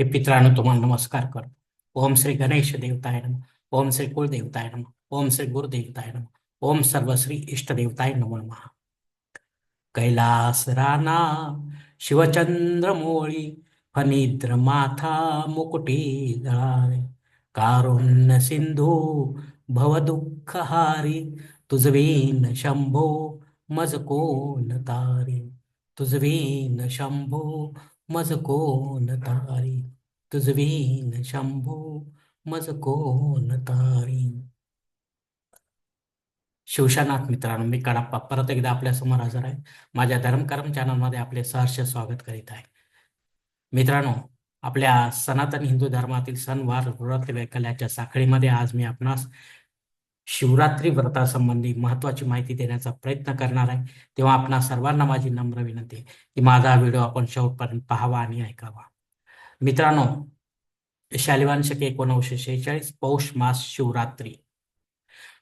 हे पित्रांनो तुम्हाला नमस्कार करतो. ओम श्री गणेश देवताय नम. ओम श्री कुलदेवताय नम. ओम श्री गुरुदेवताय नम. ओम सर्वश्री इष्टदेवताय नमो नमः. कैलास राना शिवचंद्र मोळी फनिद्र माथा मुकुटी जळावे कारुण्य सिंधू भवदुःख हारी तुझवीन शंभो मज कोण तारी। तुझवीन शंभो मज कोण तारी? तुझवीन शंभो मज कोण तारी? शिवशानाथ मित्रांनो मी कडाप्पा परत एकदा आपल्यासमोर हजर आहे. माझ्या धर्मकर्म चॅनलमध्ये आपले सहर्ष स्वागत करीत आहे. मित्रांनो आपल्या सनातन हिंदू धर्मातील सणवार व्रत वैकल्याच्या साखळीमध्ये आज मी आपणास शिवरात्री व्रतासंबंधी महत्वाची माहिती देण्याचा प्रयत्न करणार आहे. तेव्हा आपणा सर्वांना माझी नम्र विनंती की माझा हा व्हिडिओ आपण शेवटपर्यंत पाहावा आणि ऐकावा. मित्रांनो शालिवांशक एकोणीसशे शेहेचाळीस पौष मास शिवरात्री.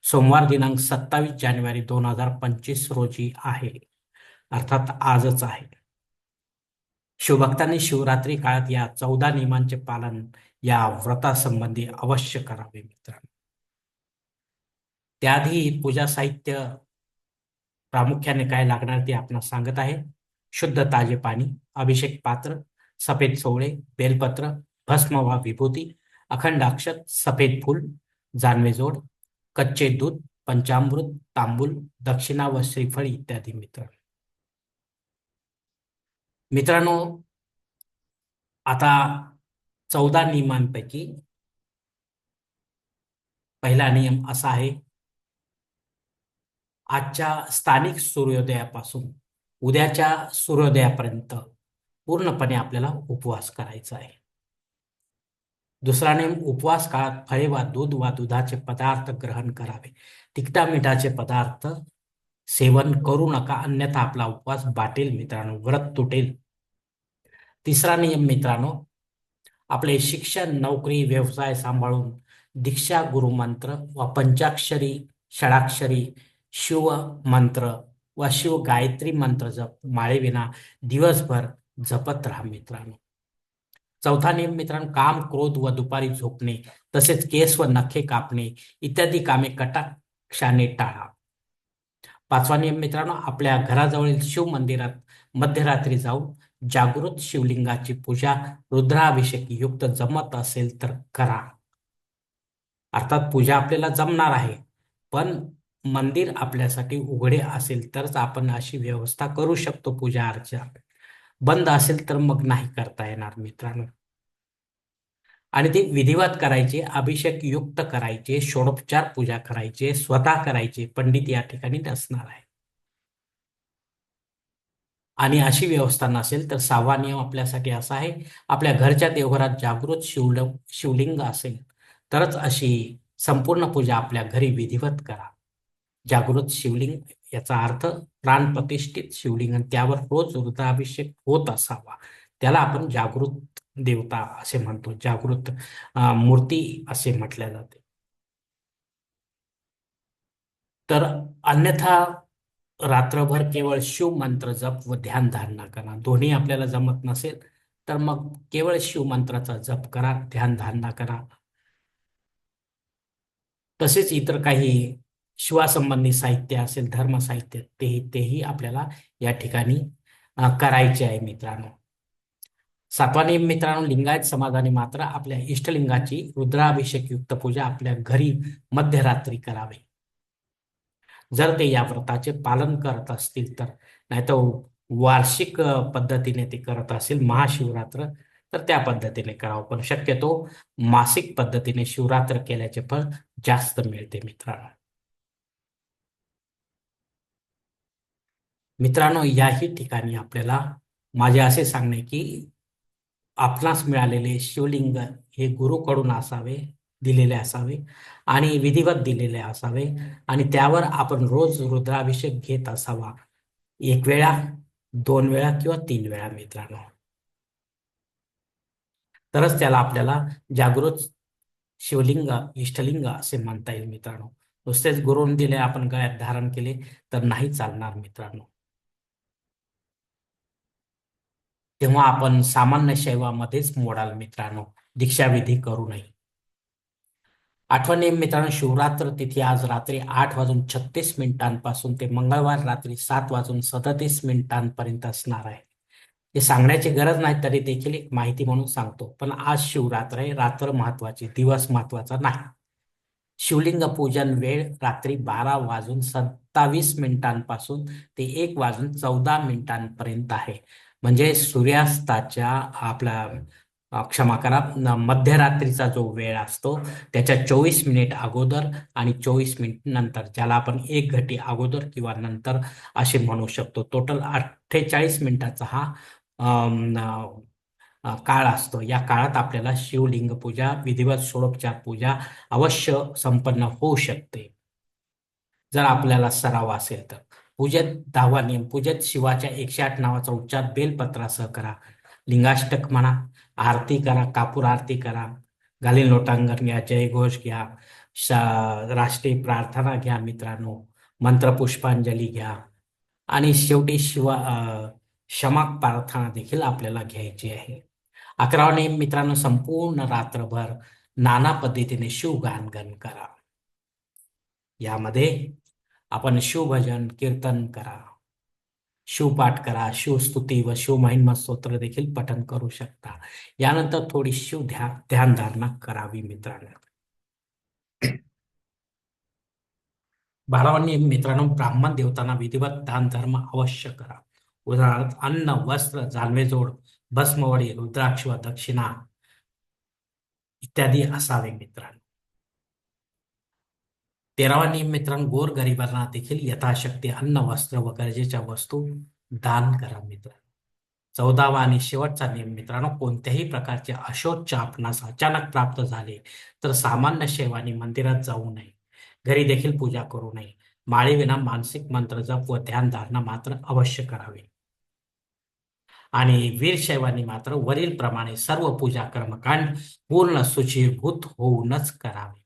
सोमवार दिनांक सत्तावीस जानेवारी दोन हजार पंचवीस रोजी आहे. अर्थात आजच आहे. शिवभक्तांनी शिवरात्री काळात या चौदा नियमांचे पालन या व्रतासंबंधी अवश्य करावे मित्रांनो. त्याआधी पूजा साहित्य प्रामुख्याने काय लागणार ते आपणास सांगत आहे. शुद्ध ताजे पाणी अभिषेक पात्र सफेद सोवळे बेलपत्र भस्म वा विभूती अखंड अक्षत सफेद फूल जानवे जोड कच्चे दूध पंचामृत तांबूल दक्षिणा व श्रीफळ इत्यादी मित्र. मित्रांनो आता चौदा नियमांपैकी पहिला नियम असा आहे आजच्या स्थानिक सूर्योदयापासून उद्याच्या सूर्योदयापर्यंत पूर्णपणे आपल्याला उपवास करायचा आहे. दुसरा नेम उपवास काळात फळे वा दूध वा दुधाचे पदार्थ ग्रहण करावे. तिखटा मिठाचे पदार्थ सेवन करू नका अन्यथा आपला उपवास बाटेल मित्रांनो व्रत तुटेल. तिसरा नियम मित्रांनो आपले शिक्षण नोकरी व्यवसाय सांभाळून दीक्षा गुरुमंत्र व पंचाक्षरी षडाक्षरी शिव मंत्र व शिव गायत्री मंत्र जप माळेविना दिवसभर जपत राहा मित्रांनो. चौथा नियम मित्रांनो काम क्रोध व दुपारी झोपणे तसेच केस व नखे कापणे इत्यादी कामे कटाक्षाने टाळा. पाचवा नियम मित्रांनो आपल्या घराजवळील शिव मंदिरात मध्यरात्री जाऊन जागृत शिवलिंगाची पूजा रुद्राभिषेक युक्त जमत असेल तर करा. अर्थात पूजा आपल्याला जमणार आहे पण मंदिर आपल्यासाठी उघडे असेल तरच आपण अशी व्यवस्था करू शकतो पूजा अर्चा. बंद असेल तर मग नाही करता येणार मित्रांनो. आणि ते विधिवत करायचे अभिषेक युक्त करायचे षोडोपचार पूजा करायचे स्वतः करायचे पंडित या ठिकाणी नसणार आहे. आणि अशी व्यवस्था नसेल तर सहावा नियम आपल्यासाठी असा आहे आपल्या घरच्या देवघरात जागृत शिवल शिवलिंग असेल तरच अशी संपूर्ण पूजा आपल्या घरी विधिवत करा. जागृत शिवलिंग याचा अर्थ प्राणप्रतिष्ठित शिवलिंग. आणि त्यावर रोज रुद्राभिषेक होत असावा. त्याला आपण जागृत देवता असे म्हणतो. जागृत मूर्ती असे म्हटल्या जाते. तर अन्यथा रात्रभर केवळ शिव मंत्र जप व ध्यान धारणा करा. दोन्ही आपल्याला जमत नसेल तर मग केवळ शिव मंत्राचा जप करा ध्यान धारणा करा. तसेच इतर काही शिवासंबंधी साहित्य असेल धर्म साहित्य ते तेही आपल्याला या ठिकाणी करायचे आहे मित्रांनो. सातवाने मित्रांनो लिंगायत समाजाने मात्र आपल्या इष्टलिंगाची रुद्राभिषेक युक्त पूजा आपल्या घरी मध्यरात्री करावी. जर ते या व्रताचे पालन करत असतील तर नाहीतर वार्षिक पद्धतीने ते करत असेल महाशिवरात्र तर त्या पद्धतीने करावं. पण शक्यतो मासिक पद्धतीने शिवरात्र केल्याचे फळ जास्त मिळते मित्रांनो. मित्रांनो याही ठिकाणी आपल्याला माझे असे सांगणे की आपणास मिळालेले शिवलिंग हे गुरुकडून असावे दिलेले असावे आणि विधिवत दिलेले असावे आणि त्यावर आपण रोज रुद्राभिषेक घेत असावा. एक वेळा दोन वेळा किंवा तीन वेळा मित्रांनो. तरच त्याला आपल्याला जागृत शिवलिंग इष्टलिंग असे म्हणता येईल मित्रांनो. नुसतेच गुरुन दिले आपण गळ्यात धारण केले तर नाही चालणार मित्रांनो. तेव्हा आपण सामान्य शैवामध्येच मोडाल मित्रांनो. दीक्षाविधी करू नये आठवणी मित्रांनो शिवरात्र तिथी आज रात्री आठ वाजून छत्तीस मिनिटांपासून ते मंगळवार रात्री सात वाजून सदतीस मिनिटांपर्यंत असणार आहे. हे सांगण्याची गरज नाही तरी देखील एक माहिती म्हणून सांगतो. पण आज शिवरात्र आहे रात्र महत्वाची दिवस महत्त्वाचा नाही. शिवलिंग पूजन वेळ रात्री बारा वाजून सत्तावीस मिनिटांपासून ते एक वाजून चौदा मिनिटांपर्यंत आहे. म्हणजे सूर्यास्ताच्या आपला क्षमा करा मध्यरात्रीचा जो वेळ असतो त्याच्या चोवीस मिनिट अगोदर आणि चोवीस मिनिट नंतर ज्याला आपण एक घटी अगोदर किंवा नंतर असे म्हणू शकतो. टोटल अठ्ठेचाळीस मिनिटाचा हा काळ असतो. या काळात आपल्याला शिवलिंग पूजा विधिवत सोडोपचार पूजा अवश्य संपन्न होऊ शकते. जर आपल्याला सराव असेल तर. पूजेत दावा नियम पूजत शिवाच्या एकशे आठ नावाचा उच्चार बेलपत्रासह करा. लिंगाष्टक म्हणा आरती करा कापूर आरती करा गालील लोटांगण घ्या जयघोष घ्या राष्ट्रीय प्रार्थना घ्या मित्रांनो मंत्र पुष्पांजली घ्या. आणि शेवटी शिवा क्षमा प्रार्थना देखील आपल्याला घ्यायची आहे. अकरावा नियम मित्रांनो संपूर्ण रात्रभर नाना पद्धतीने शिवगानगण करा. यामध्ये आपण शिवभजन कीर्तन करा. शिवपाठ करा शिवस्तुती व शिवमहिमा स्तोत्र देखील पठन करू शकता. यानंतर थोडी शिव ध्या ध्यानधारणा करावी मित्रांनो. बारावा मित्रांनो ब्राह्मण देवतांना विधिवत दान धर्म अवश्य करा. उदाहरणार्थ अन्न वस्त्र जानवेजोड भस्मवडी रुद्राक्ष व दक्षिणा इत्यादी असावे मित्रांनो. तेरावा नियम मित्रांनो गोर गरिबांना देखील यथाशक्ती अन्न वस्त्र व गरजेच्या वस्तू दान करा मित्र चौदावा आणि शेवटचा नियम मित्रांनो कोणत्याही प्रकारचे अशोच आपणास अचानक प्राप्त झाले तर सामान्य शेवाने मंदिरात जाऊ नये. घरी देखील पूजा करू नये. माळीविना मानसिक मंत्र जप व ध्यान धारणा मात्र अवश्य करावे. आणि वीरशैवानी मात्र वरील प्रमाणे सर्व पूजा कर्मकांड पूर्ण सुचीभूत होऊनच करावे.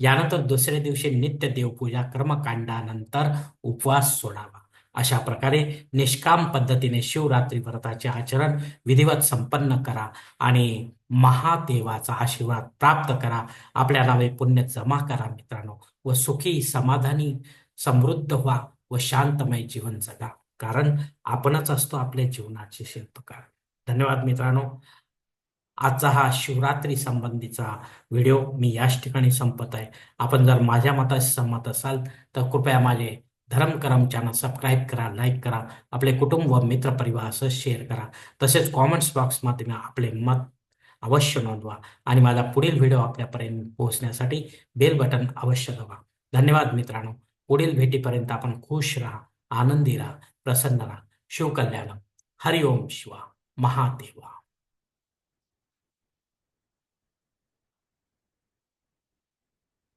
यानंतर दुसऱ्या दिवशी नित्य देवपूजा कर्मकांडानंतर उपवास सोडावा. अशा प्रकारे निष्काम पद्धतीने शिवरात्री व्रताचे आचरण विधिवत संपन्न करा आणि महादेवाचा आशीर्वाद प्राप्त करा. आपल्या नावे पुण्य जमा करा मित्रांनो. व सुखी समाधानी समृद्ध व्हा व शांतमय जीवन जगा. कारण आपणच असतो आपल्या जीवनाचे शिल्पकार. धन्यवाद मित्रांनो. आजचा हा शिवरात्री संबंधीचा व्हिडिओ मी याच ठिकाणी संपत आहे. आपण जर माझ्या मताशी सहमत असाल तर कृपया माझे धर्मकरम चॅनल सबस्क्राईब करा लाईक करा आपले कुटुंब व मित्र परिवारासह शेअर करा. तसेच कॉमेंट्स बॉक्समध्ये आपले मत अवश्य नोंदवा आणि माझा पुढील व्हिडिओ आपल्यापर्यंत पोहोचण्यासाठी बेल बटन अवश्य दाबा. धन्यवाद मित्रांनो. पुढील भेटीपर्यंत आपण खुश राहा आनंदी राहा प्रसन्न राहा. शिवकल्याण हरिओम शिवा. महादेवा.